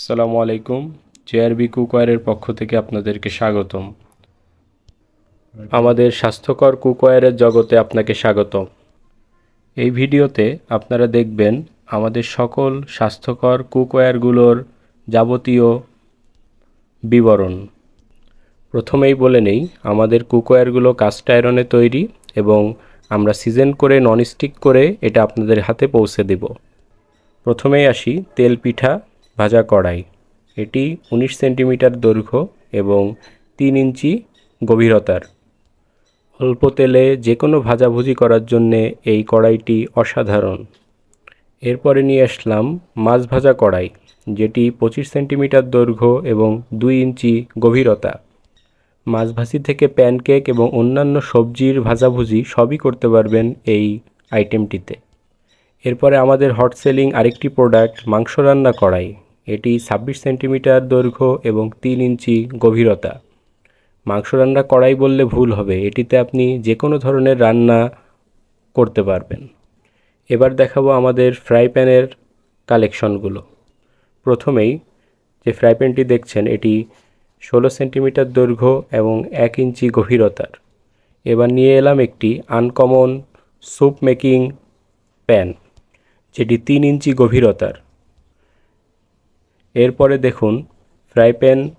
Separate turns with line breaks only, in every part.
আসসালামু আলাইকুম। জেআরবি কুকওয়ারের পক্ষ থেকে আপনাদেরকে স্বাগতম। আমাদের স্বাস্থ্যকর কুকওয়ারের জগতে আপনাকে স্বাগতম। এই ভিডিওতে আপনারা দেখবেন আমাদের সকল স্বাস্থ্যকর কুকওয়্যারগুলোর যাবতীয় বিবরণ। প্রথমেই বলে নেই, আমাদের কুকওয়্যারগুলো কাস্ট আয়রনে তৈরি এবং আমরা সিজন করে, ননস্টিক করে এটা আপনাদের হাতে পৌঁছে দেব। প্রথমেই আসি তেল পিঠা ভাজা কড়াই। এটি উনিশ সেন্টিমিটার দৈর্ঘ্য এবং তিন ইঞ্চি গভীরতার। অল্প তেলে যে কোনো ভাজাভুজি করার জন্যে এই কড়াইটি অসাধারণ। এরপরে নিয়ে আসলাম মাছ ভাজা কড়াই, যেটি পঁচিশ সেন্টিমিটার দৈর্ঘ্য এবং দুই ইঞ্চি গভীরতা। মাছ ভাজি থেকে প্যানকেক এবং অন্যান্য সবজির ভাজাভুজি সবই করতে পারবেন এই আইটেমটিতে। এরপরে আমাদের হট সেলিং আরেকটি প্রোডাক্ট, মাংস রান্না কড়াই। এটি ছাব্বিশ সেন্টিমিটার দৈর্ঘ্য এবং তিন ইঞ্চি গভীরতা। মাংস রান্না কড়াই বললে ভুল হবে, এটিতে আপনি যে কোনো ধরনের রান্না করতে পারবেন। এবার দেখাবো আমাদের ফ্রাই প্যানের কালেকশনগুলো। প্রথমেই যে ফ্রাই প্যানটি দেখছেন, এটি ষোলো সেন্টিমিটার দৈর্ঘ্য এবং এক ইঞ্চি গভীরতার। এবার নিয়ে এলাম একটি আনকমন স্যুপ মেকিং প্যান, যেটি তিন ইঞ্চি গভীরতার। এরপরে দেখুন, ফ্রাই প্যান,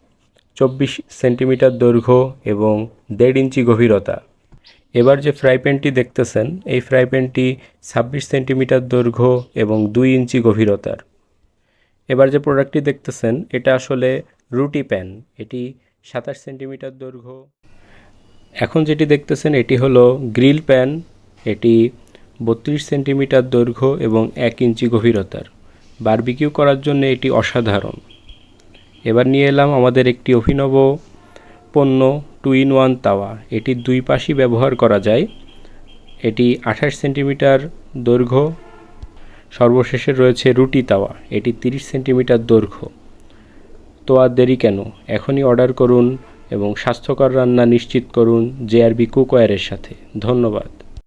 চব্বিশ সেন্টিমিটার দৈর্ঘ্য এবং দেড় ইঞ্চি গভীরতা। এবার যে ফ্রাই প্যানটি দেখতেছেন, এই ফ্রাই প্যানটি ছাব্বিশ সেন্টিমিটার দৈর্ঘ্য এবং দুই ইঞ্চি গভীরতার। এবার যে প্রোডাক্টটি দেখতেছেন, এটা আসলে রুটি প্যান। এটি সাতাশ সেন্টিমিটার দৈর্ঘ্য। এখন যেটি দেখতেছেন, এটি হলো গ্রিল প্যান। এটি বত্রিশ সেন্টিমিটার দৈর্ঘ্য এবং এক ইঞ্চি গভীরতার। বারবিকিউ করার জন্য এটি অসাধারণ। এবার নিয়ে এলাম আমাদের একটি অভিনব পণ্য টু ইন ওয়ান তাওয়া। এটি দুই পাশই ব্যবহার করা যায়। এটি আঠাশ সেন্টিমিটার দৈর্ঘ্য, সর্বশেষে রয়েছে রুটি তাওয়া। এটি তিরিশ সেন্টিমিটার দৈর্ঘ্য। তো আর দেরি কেন? এখনই অর্ডার করুন এবং স্বাস্থ্যকর রান্না নিশ্চিত করুন জেআরবি কুকওয়্যারের সাথে। ধন্যবাদ।